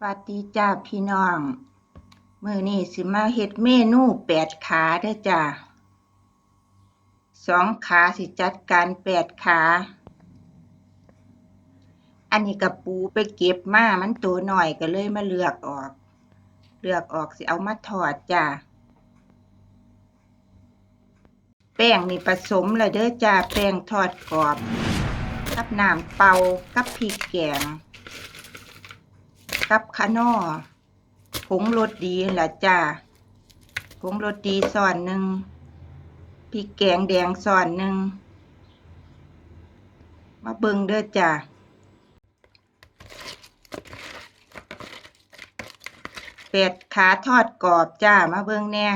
สวัสดีจ้าพี่น้อง มื้อนี้สิมาเฮ็ดเมนูแปดขาเด้อจ้าสองขาสิจัดการแปดขา อันนี้กระปูไปเก็บมา มันตัวหน่อยก็เลยมาเลือกออก เลือกออกสิเอามาทอดจ้าแป้งนี่ผสมแล้วเด้อจ้าแป้งทอดกรอบ กับน้ำเป่ากับพริกแกง กับขานอผงรสดีล่ะจ้าผงรสดีส่อนหนึ่งพริกแกงแดงส่อนหนึ่งมาเบิ่งเด้อจ้าเป็ดขาทอดกรอบจ้ามาเบิ่งแน่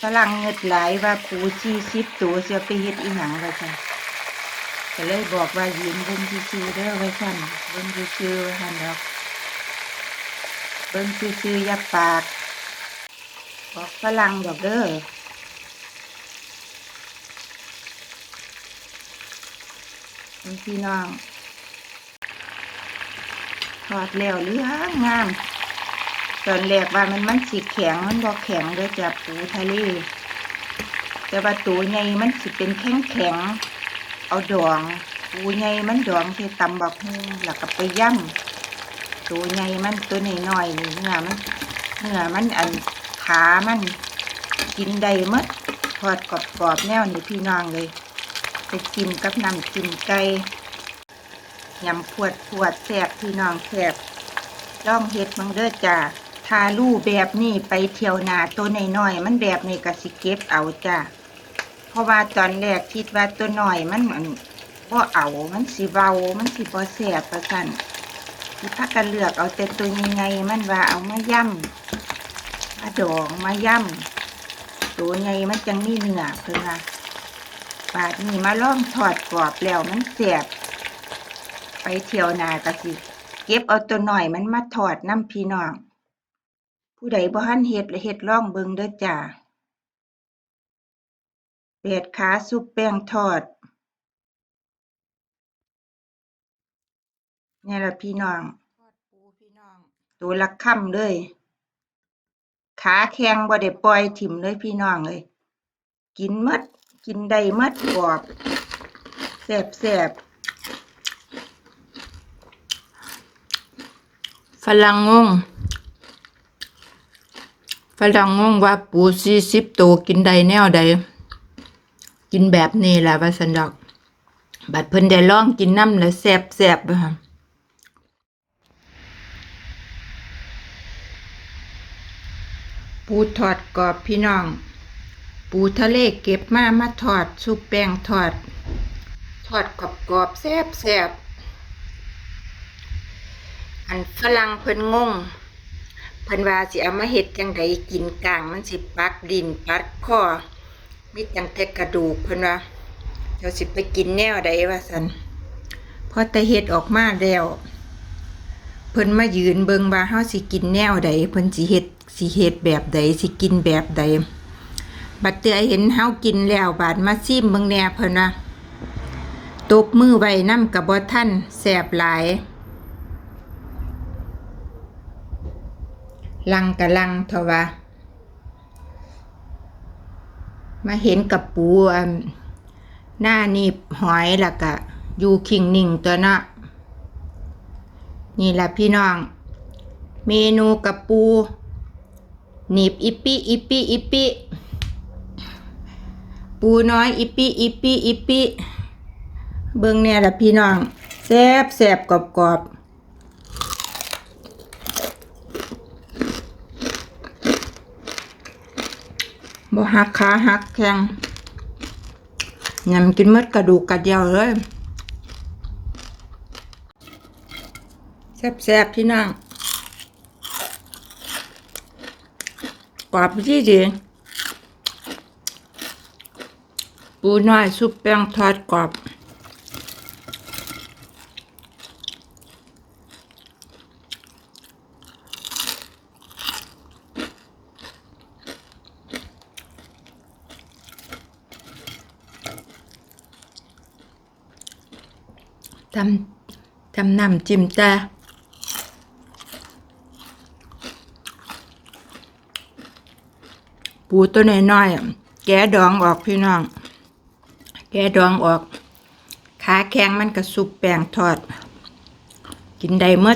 ฝรั่งเงิดหลายว่าผูสี่สิบตัวเสียไปเฮ็ดอีหยังว่าจ้า ก็เลยบอกว่ายืมเบิ่งซื่อเด้อไว้ซั่นเบิ่งซื่อๆไว้ซั่นดอกเบิ่งซื่อย่าปากบอกฝรั่งดอกเด้อนี่พี่น้องทอดแล้วเหลืองงามตอนแรกว่ามันมันสิแข็งมันบ่แข็งเด้อจ้ะปูทะเลแต่ว่าตัวใหญ่มันสิเป็นแข็งแข็ง เอาดองปูใหญ่มันดองใส่ตำบักฮูแล้วก็ไปย่ำตัวใหญ่มันตัวน้อยๆนี่เนื้อมันเนื้อมันอันขามันกินได้หมดทอดกรอบๆแนวนี้พี่น้องเลยไปกินกับน้ำจิ้มไก่ยำพวดพวดแซบพี่น้องแซบลองเฮ็ดมังเด้อจ้าทาลู่แบบนี้ไปเที่ยวนาตัวน้อยๆมันแบบนี้ก็สิเก็บเอาจ้า ราะว่าตอนแรกคิดว่าตัวหน่อยมันเหมือนบ่เอา มันสิเบา มันสิบ่แสบประสันที่พักกันเลือกเอาแต่ตัวใหญ่ๆมันว่าเอามาย่ำมาดองมาย่ำตัวใหญ่มันจังมีเหนือเพิ่อนว่าบาดนี้มาล่องทอดกรอบแล้วมันแสบไปเที่ยวนาก็สิ เก็บเอาตัวหน่อยมันมาทอดน้ำพี่น้อง ผู้ใดบ่ทันเฮ็ดและเฮ็ดล่องเบิงเด้อจ้า เป็ดขาซุปแป้งทอดนี่ละพี่น้องตัวละค่ำเลย ขาแข็งบ่ได้ปล่อยถิ่มเลยพี่น้องเลย กินหมดกินได้หมดกรอบแซ่บแซ่บฝรั่งงงฝรั่งงงว่าปูสี่สิบตัวกินได้แนวใด กินแบบนี้แหละว่าสันดอก บัดเพิ่นได้ลองกินน้ำแล้วแซ่บแซ่บค่ะปูทอดกรอบพี่น้อง ปูทะเลเก็บมามาทอดซุปแป้งทอด ทอดกรอบกรอบแซ่บแซ่บอันฝรั่งเพิ่นงงเพิ่นว่าสิเอามาเฮ็ดจังไดกินกลางมันสิปักดินปัดคอ มีจังแต่กระดูกเพิ่นว่าเดี๋ยวสิไปกินแนวใดว่าซั่นพอแต่เฮ็ดออกมาแล้วเพิ่นมายืนเบิงว่าเฮาสิกินแนวใดเพิ่นสิเฮ็ดสิเฮ็ดแบบใดสิกินแบบใดบัดเตือเห็นเฮากินแล้วบาดมาซิมเบิงแหน่เพิ่นว่าตบมือไว้นำกับบ่ทันแซ่บหลาย ลังกะลังเทว่า มาเห็นกับปูอันหน้านีบหอยล้วก็อยู่คิงนิ่งตัวเนาะนี่ละพี่น้อง เมนูกับปูหนีบอิปี้อิปี้อิปี้ปูน้อยอิปี้อิปี้อิปี้เบิ่งเนี่ยละพี่น้องแซ่บแซ่บกรอบกรอบ บ่หักขาหักแข้งยำกินหมดกระดูกกระเดียวเลยแซ่บๆพี่น้องกรอบที่ดีปูน้อยซุปแป้งทอดกรอบ ทำทำน้ำจิ้มตาปูตัวน,น้อยๆแกดองออกพี่น้อง แกดองออก ขาแข็งมันกระสุบแป้งทอด กินได้เมื่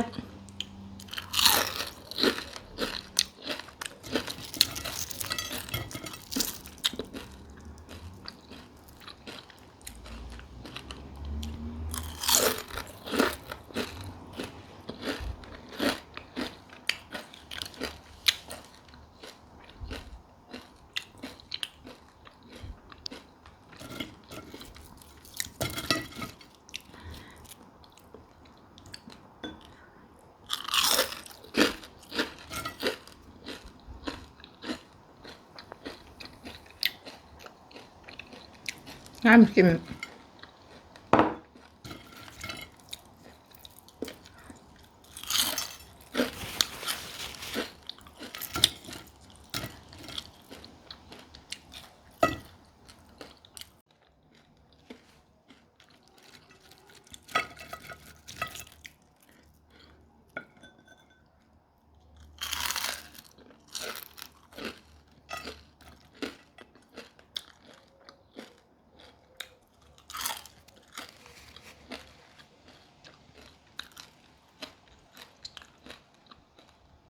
น้ำจิ้ม